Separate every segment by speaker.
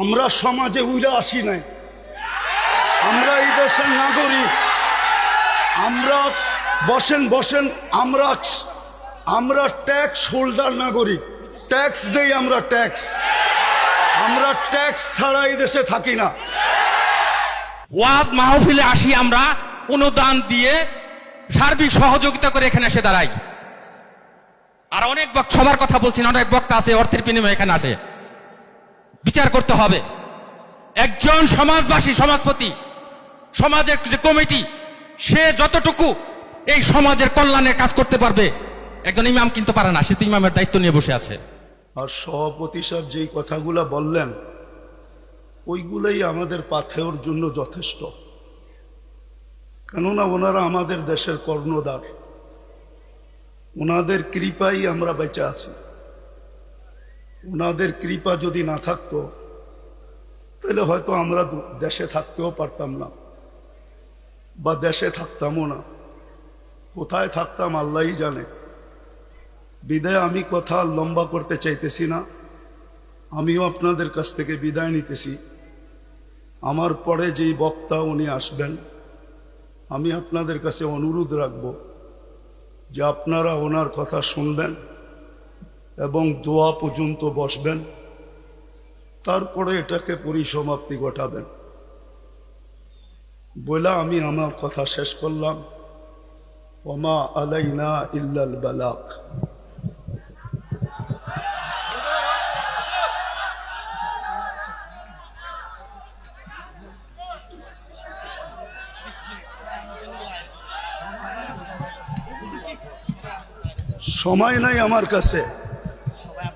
Speaker 1: আমরা সমাজে উইরা আসি নাই। আমরা এই দেশের নাগরিক। আমরা বসেন বসেন, আমরা আমরা ট্যাক্স হোল্ডার নাগরিক। ট্যাক্স দেই আমরা ট্যাক্স আমরা ট্যাক্স ছাড়া এই দেশে থাকি না।
Speaker 2: ওয়াজ মাহফিলে আসি আমরা, অনুদান দিয়ে সার্বিক সহযোগিতা করে এখানে এসে দাঁড়াই। আর অনেক সবার কথা বলছি না অনেক বক্তা আছে, অর্থের বিনিময়ে এখানে আসে। বিচার করতে হবে। একজন সমাজবাসী, সমাজপতি, সমাজের যে কমিটি, সে যতটুকু এই সমাজের কল্যাণের কাজ করতে পারবে, একজন ইমাম কিন্তু পারে না, সে তো ইমামের দায়িত্ব নিয়ে বসে আছে।
Speaker 1: আর সভাপতি সাহেব যেই কথাগুলো বললেন, ওইগুলোই আমাদের পাথেওর জন্য যথেষ্ট। কেননা ওনারা আমাদের দেশের কর্ণধার। ওনাদের কৃপাই আমরা বেঁচে আছি। ওনাদের কৃপা যদি না থাকতো, তাহলে হয়তো আমরা দেশে থাকতেও পারতাম না, বা দেশে থাকতামও না। কোথায় থাকতাম আল্লাহই জানে। বিদায় আমি কথা লম্বা করতে চাইতেছি না, আমিও আপনাদের কাছ থেকে বিদায় নিতেছি। আমার পরে যেই বক্তা উনি আসবেন, আমি আপনাদের কাছে অনুরোধ রাখব যে আপনারা ওনার কথা শুনবেন। এবং দোয়া পর্যন্ত বসবেন। তারপরে এটাকে পরিসমাপ্তি ঘটাবেন। বলে আমি আমার কথা শেষ করলাম। ওমা আলাইনা ইল্লাল বালাক। সময় নাই আমার কাছে।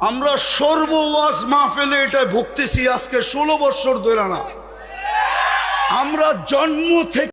Speaker 1: আমরা সর্ব ওয়াজ মাহফিলে এটা ভুগতেছি আজকে ষোলো বছর ধরে না। আমরা জন্ম থেকে